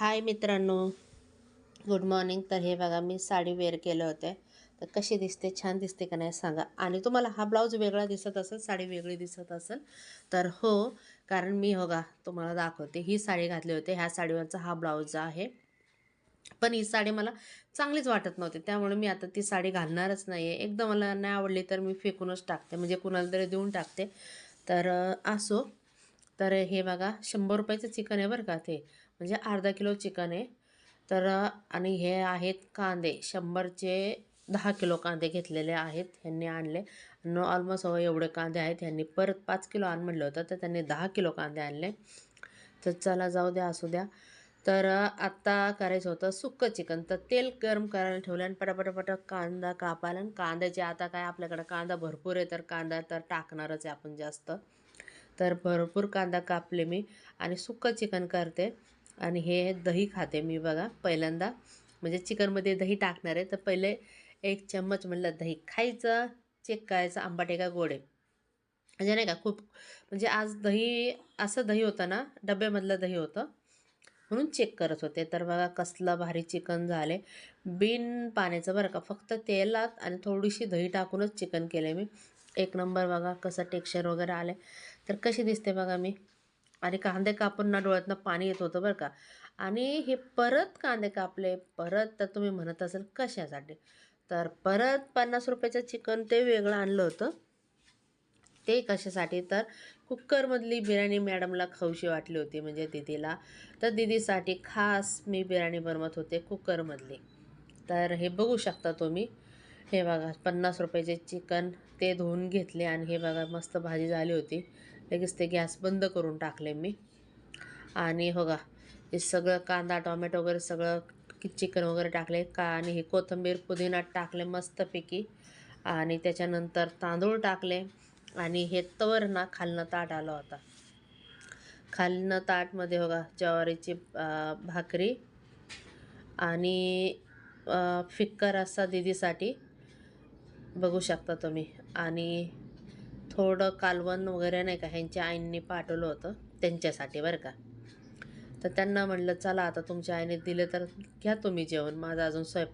हाय मित्रांनो. Good morning तर हे बघा मी साडी वेअर केलं होते. तर कशी दिसते? छान दिसते का नाही सांगा. आणि तुम्हाला हा ब्लाऊज वेगळा दिसत असेल साडी वेगळी दिसत असेल तर हो कारण मी हो तुम्हाला दाखवते. ही साडी घातली होती. ह्या साडीवरचा हा ब्लाऊज आहे. पण ही साडी मला चांगलीच वाटत नव्हती. त्यामुळे मी आता ती साडी घालणारच नाही आहे एकदम मला नाही आवडली तर मी फेकूनच टाकते. म्हणजे कुणाला तरी देऊन टाकते. तर असो. तर हे बघा शंभर रुपयाचं चिकन आहे बरं का ते. म्हणजे अर्धा किलो चिकन आहे. तर आणि हे आहेत कांदे. शंभरचे दहा किलो कांदे घेतलेले आहेत ह्यांनी आणले. न ऑलमोस्ट हवं हो एवढे कांदे आहेत ह्यांनी परत पाच किलो आण म्हटलं होतं तर त्यांनी दहा किलो कांदे आणले. तर चला जाऊ द्या असू द्या. तर आत्ता करायचं होतं सुक्कं चिकन. तर तेल गरम करायला ठेवलं आणि पटापटापट कांदा कापायला. आणि कांद्याचे आता काय आपल्याकडं कांदा भरपूर आहे तर कांदा तर टाकणारच आहे आपण जास्त. तर भरपूर कांदा कापले मी आणि सुक्कं चिकन करते. आणि हे दही खाते मी बघा पहिल्यांदा. म्हणजे चिकनमध्ये दही टाकणार आहे. तर पहिले एक चम्मच म्हणलं दही. खायचं चेक करायचं आंबाटे का गोडे. म्हणजे नाही का खूप म्हणजे आज दही असं दही होतं ना डब्यामधलं दही होतं. म्हणून चेक करत होते. तर बघा कसलं भारी चिकन झाले. बिन पाण्याचं बरं का फक्त तेलात आणि थोडीशी दही टाकूनच चिकन केले मी. एक नंबर बघा कसं टेक्स्चर वगैरे आले तर कशी दिसते बघा मी. आणि कांदे कापून ना डोळ्यातनं पाणी येत होतं बरं का. आणि हे परत कांदे कापले परत तर तुम्ही म्हणत असाल कशासाठी? तर परत पन्नास रुपयाचं चिकन ते वेगळं आणलं होतं. ते कशासाठी? तर कुकरमधली बिर्याणी मॅडमला खाऊशी वाटली होती म्हणजे दिदीला. तर दिदीसाठी खास मी बिर्याणी बनवत होते कुकरमधली. तर हे बघू शकता तुम्ही. हे बघा पन्नास रुपयाचे चिकन ते धुवून घेतले आणि हे बघा मस्त भाजी झाली होती. लगेच ते गॅस बंद करून टाकले मी. आणि हो का हे सगळं कांदा टोमॅटो वगैरे सगळं चिकन वगैरे टाकले. का आणि हे कोथिंबीर पुदिना टाकले मस्तपैकी. आणि त्याच्यानंतर तांदूळ टाकले. आणि हे तवर ना खालनं ताट आला होता. खालनं ताटमध्ये बघा ज्वारीची भाकरी आणि फिक्कर असा दिदीसाठी बघू शकता तुम्ही. आणि थोडं कालवण वगैरे नाही का ह्यांच्या आईंनी पाठवलं होतं त्यांच्यासाठी बरं का. तर त्यांना म्हणलं चला आता तुमच्या आईने दिले तर घ्या तुम्ही जेवण माझा अजून स्वयंपाक